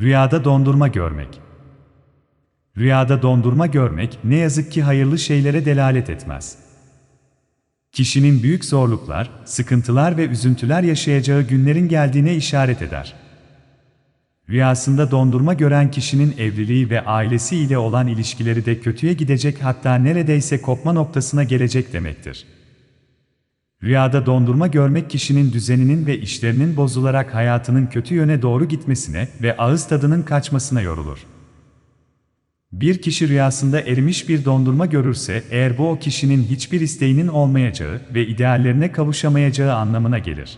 Rüyada dondurma görmek. Rüyada dondurma görmek ne yazık ki hayırlı şeylere delalet etmez. Kişinin büyük zorluklar, sıkıntılar ve üzüntüler yaşayacağı günlerin geldiğine işaret eder. Rüyasında dondurma gören kişinin evliliği ve ailesi ile olan ilişkileri de kötüye gidecek hatta neredeyse kopma noktasına gelecek demektir. Rüyada dondurma görmek kişinin düzeninin ve işlerinin bozularak hayatının kötü yöne doğru gitmesine ve ağız tadının kaçmasına yorulur. Bir kişi rüyasında erimiş bir dondurma görürse, eğer bu o kişinin hiçbir isteğinin olmayacağı ve ideallerine kavuşamayacağı anlamına gelir.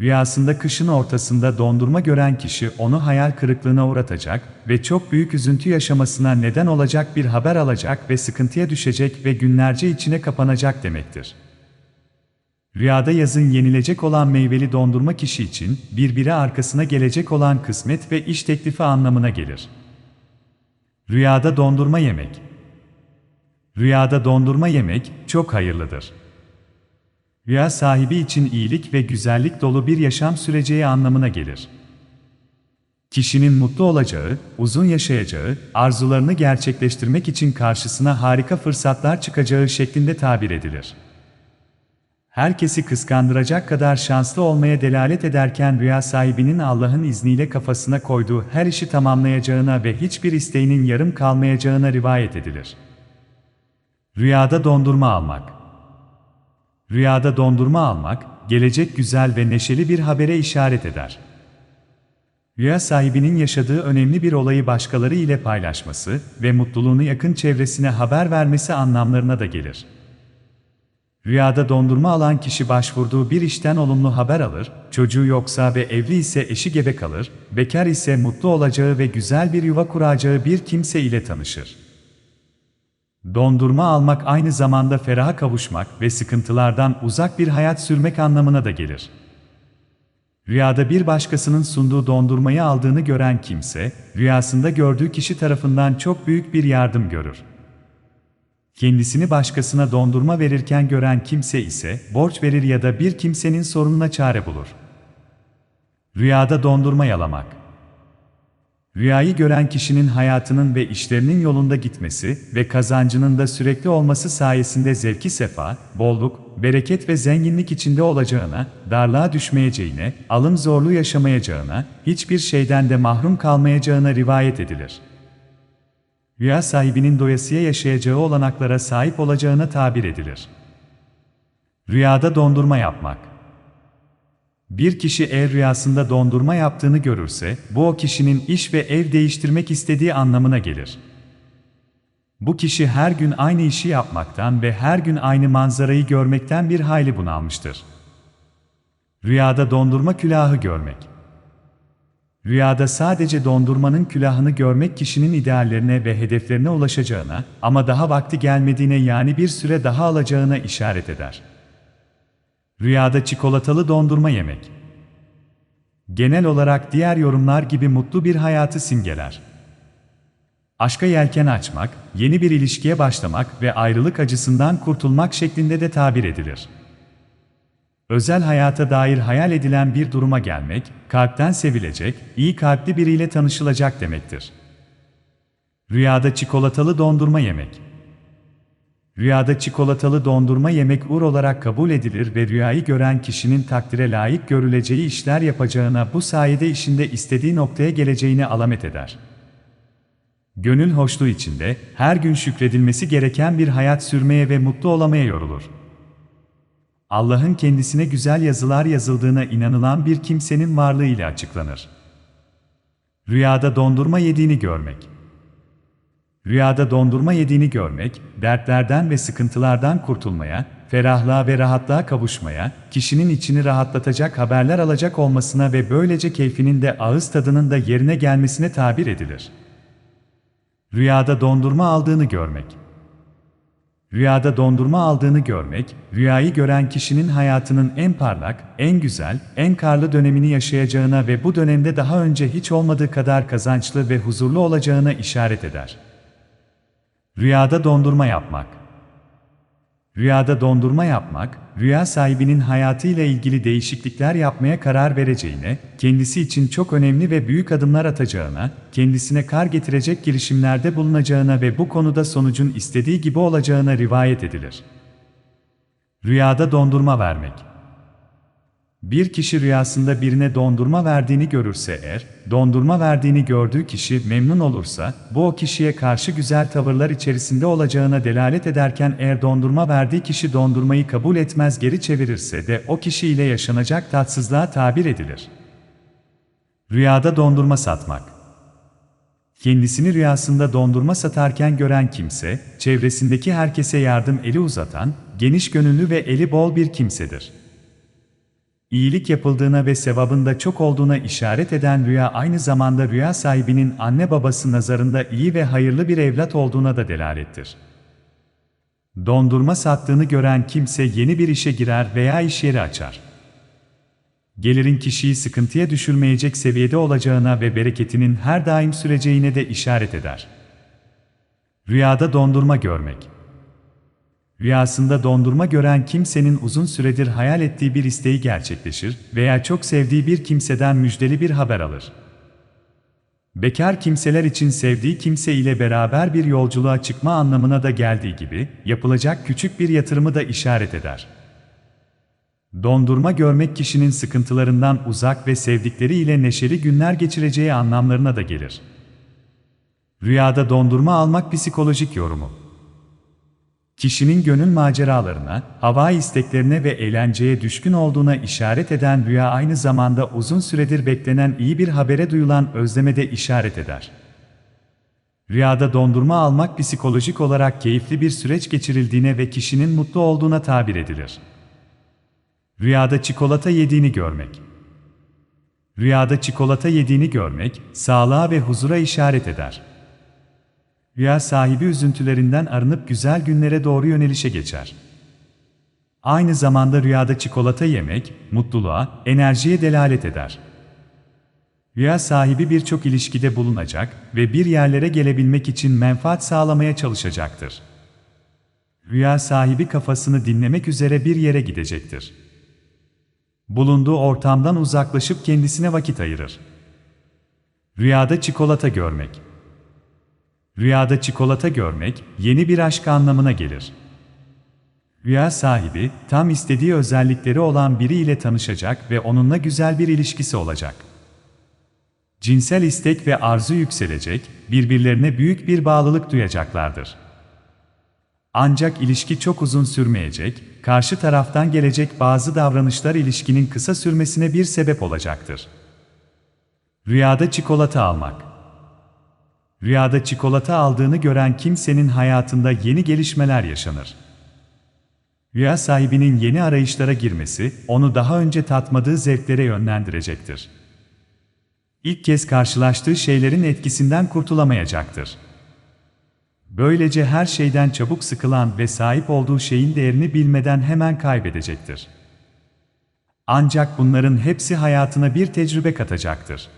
Rüyasında kışın ortasında dondurma gören kişi onu hayal kırıklığına uğratacak ve çok büyük üzüntü yaşamasına neden olacak bir haber alacak ve sıkıntıya düşecek ve günlerce içine kapanacak demektir. Rüyada yazın yenilecek olan meyveli dondurma kişi için birbiri arkasına gelecek olan kısmet ve iş teklifi anlamına gelir. Rüyada dondurma yemek. Rüyada dondurma yemek çok hayırlıdır. Rüya sahibi için iyilik ve güzellik dolu bir yaşam süreceği anlamına gelir. Kişinin mutlu olacağı, uzun yaşayacağı, arzularını gerçekleştirmek için karşısına harika fırsatlar çıkacağı şeklinde tabir edilir. Herkesi kıskandıracak kadar şanslı olmaya delalet ederken rüya sahibinin Allah'ın izniyle kafasına koyduğu her işi tamamlayacağına ve hiçbir isteğinin yarım kalmayacağına rivayet edilir. Rüyada dondurma almak Rüyada dondurma almak, gelecek güzel ve neşeli bir habere işaret eder. Rüya sahibinin yaşadığı önemli bir olayı başkaları ile paylaşması ve mutluluğunu yakın çevresine haber vermesi anlamlarına da gelir. Rüyada dondurma alan kişi başvurduğu bir işten olumlu haber alır, çocuğu yoksa ve evli ise eşi gebe kalır, bekar ise mutlu olacağı ve güzel bir yuva kuracağı bir kimse ile tanışır. Dondurma almak aynı zamanda feraha kavuşmak ve sıkıntılardan uzak bir hayat sürmek anlamına da gelir. Rüyada bir başkasının sunduğu dondurmayı aldığını gören kimse, rüyasında gördüğü kişi tarafından çok büyük bir yardım görür. Kendisini başkasına dondurma verirken gören kimse ise borç verir ya da bir kimsenin sorununa çare bulur. Rüyada dondurma yalamak Rüyayı gören kişinin hayatının ve işlerinin yolunda gitmesi ve kazancının da sürekli olması sayesinde zevki sefa, bolluk, bereket ve zenginlik içinde olacağına, darlığa düşmeyeceğine, alım zorluğu yaşamayacağına, hiçbir şeyden de mahrum kalmayacağına rivayet edilir. Rüya sahibinin doyasıya yaşayacağı olanaklara sahip olacağına tabir edilir. Rüyada dondurma yapmak bir kişi eğer rüyasında dondurma yaptığını görürse, bu o kişinin iş ve ev değiştirmek istediği anlamına gelir. Bu kişi her gün aynı işi yapmaktan ve her gün aynı manzarayı görmekten bir hayli bunalmıştır. Rüyada dondurma külahı görmek. Rüyada sadece dondurmanın külahını görmek kişinin ideallerine ve hedeflerine ulaşacağına ama daha vakti gelmediğine yani bir süre daha alacağına işaret eder. Rüyada çikolatalı dondurma yemek. Genel olarak diğer yorumlar gibi mutlu bir hayatı simgeler. Aşka yelken açmak, yeni bir ilişkiye başlamak ve ayrılık acısından kurtulmak şeklinde de tabir edilir. Özel hayata dair hayal edilen bir duruma gelmek, kalpten sevilecek, iyi kalpli biriyle tanışılacak demektir. Rüyada çikolatalı dondurma yemek. Rüyada çikolatalı dondurma yemek uğur olarak kabul edilir ve rüyayı gören kişinin takdire layık görüleceği işler yapacağına bu sayede işinde istediği noktaya geleceğini alamet eder. Gönül hoşluğu içinde her gün şükredilmesi gereken bir hayat sürmeye ve mutlu olamaya yorulur. Allah'ın kendisine güzel yazılar yazıldığına inanılan bir kimsenin varlığı ile açıklanır. Rüyada dondurma yediğini görmek Rüyada dondurma yediğini görmek, dertlerden ve sıkıntılardan kurtulmaya, ferahlığa ve rahatlığa kavuşmaya, kişinin içini rahatlatacak haberler alacak olmasına ve böylece keyfinin de ağız tadının da yerine gelmesine tabir edilir. Rüyada dondurma aldığını görmek Rüyada dondurma aldığını görmek, rüyayı gören kişinin hayatının en parlak, en güzel, en karlı dönemini yaşayacağına ve bu dönemde daha önce hiç olmadığı kadar kazançlı ve huzurlu olacağına işaret eder. Rüyada dondurma yapmak. Rüyada dondurma yapmak, rüya sahibinin hayatıyla ilgili değişiklikler yapmaya karar vereceğine, kendisi için çok önemli ve büyük adımlar atacağına, kendisine kar getirecek girişimlerde bulunacağına ve bu konuda sonucun istediği gibi olacağına rivayet edilir. Rüyada dondurma vermek bir kişi rüyasında birine dondurma verdiğini görürse eğer, dondurma verdiğini gördüğü kişi memnun olursa, bu o kişiye karşı güzel tavırlar içerisinde olacağına delalet ederken eğer dondurma verdiği kişi dondurmayı kabul etmez geri çevirirse de o kişi ile yaşanacak tatsızlığa tabir edilir. Rüyada dondurma satmak Kendisini rüyasında dondurma satarken gören kimse, çevresindeki herkese yardım eli uzatan, geniş gönüllü ve eli bol bir kimsedir. İyilik yapıldığına ve sevabın da çok olduğuna işaret eden rüya aynı zamanda rüya sahibinin anne babası nazarında iyi ve hayırlı bir evlat olduğuna da delalettir. Dondurma sattığını gören kimse yeni bir işe girer veya iş yeri açar. Gelirin kişiyi sıkıntıya düşürmeyecek seviyede olacağına ve bereketinin her daim süreceğine de işaret eder. Rüyada dondurma görmek Rüyasında dondurma gören kimsenin uzun süredir hayal ettiği bir isteği gerçekleşir veya çok sevdiği bir kimseden müjdeli bir haber alır. Bekar kimseler için sevdiği kimse ile beraber bir yolculuğa çıkma anlamına da geldiği gibi, yapılacak küçük bir yatırımı da işaret eder. Dondurma görmek kişinin sıkıntılarından uzak ve sevdikleri ile neşeli günler geçireceği anlamlarına da gelir. Rüyada dondurma almak psikolojik yorumu. Kişinin gönül maceralarına, hava isteklerine ve eğlenceye düşkün olduğuna işaret eden rüya aynı zamanda uzun süredir beklenen iyi bir habere duyulan özleme de işaret eder. Rüyada dondurma almak psikolojik olarak keyifli bir süreç geçirildiğine ve kişinin mutlu olduğuna tabir edilir. Rüyada çikolata yediğini görmek. Rüyada çikolata yediğini görmek, sağlığa ve huzura işaret eder. Rüya sahibi üzüntülerinden arınıp güzel günlere doğru yönelişe geçer. Aynı zamanda rüyada çikolata yemek, mutluluğa, enerjiye delalet eder. Rüya sahibi birçok ilişkide bulunacak ve bir yerlere gelebilmek için menfaat sağlamaya çalışacaktır. Rüya sahibi kafasını dinlemek üzere bir yere gidecektir. Bulunduğu ortamdan uzaklaşıp kendisine vakit ayırır. Rüyada çikolata görmek Rüyada çikolata görmek, yeni bir aşk anlamına gelir. Rüya sahibi, tam istediği özellikleri olan biriyle tanışacak ve onunla güzel bir ilişkisi olacak. Cinsel istek ve arzu yükselecek, birbirlerine büyük bir bağlılık duyacaklardır. Ancak ilişki çok uzun sürmeyecek, karşı taraftan gelecek bazı davranışlar ilişkinin kısa sürmesine bir sebep olacaktır. Rüyada çikolata almak Rüyada çikolata aldığını gören kimsenin hayatında yeni gelişmeler yaşanır. Rüya sahibinin yeni arayışlara girmesi, onu daha önce tatmadığı zevklere yönlendirecektir. İlk kez karşılaştığı şeylerin etkisinden kurtulamayacaktır. Böylece her şeyden çabuk sıkılan ve sahip olduğu şeyin değerini bilmeden hemen kaybedecektir. Ancak bunların hepsi hayatına bir tecrübe katacaktır.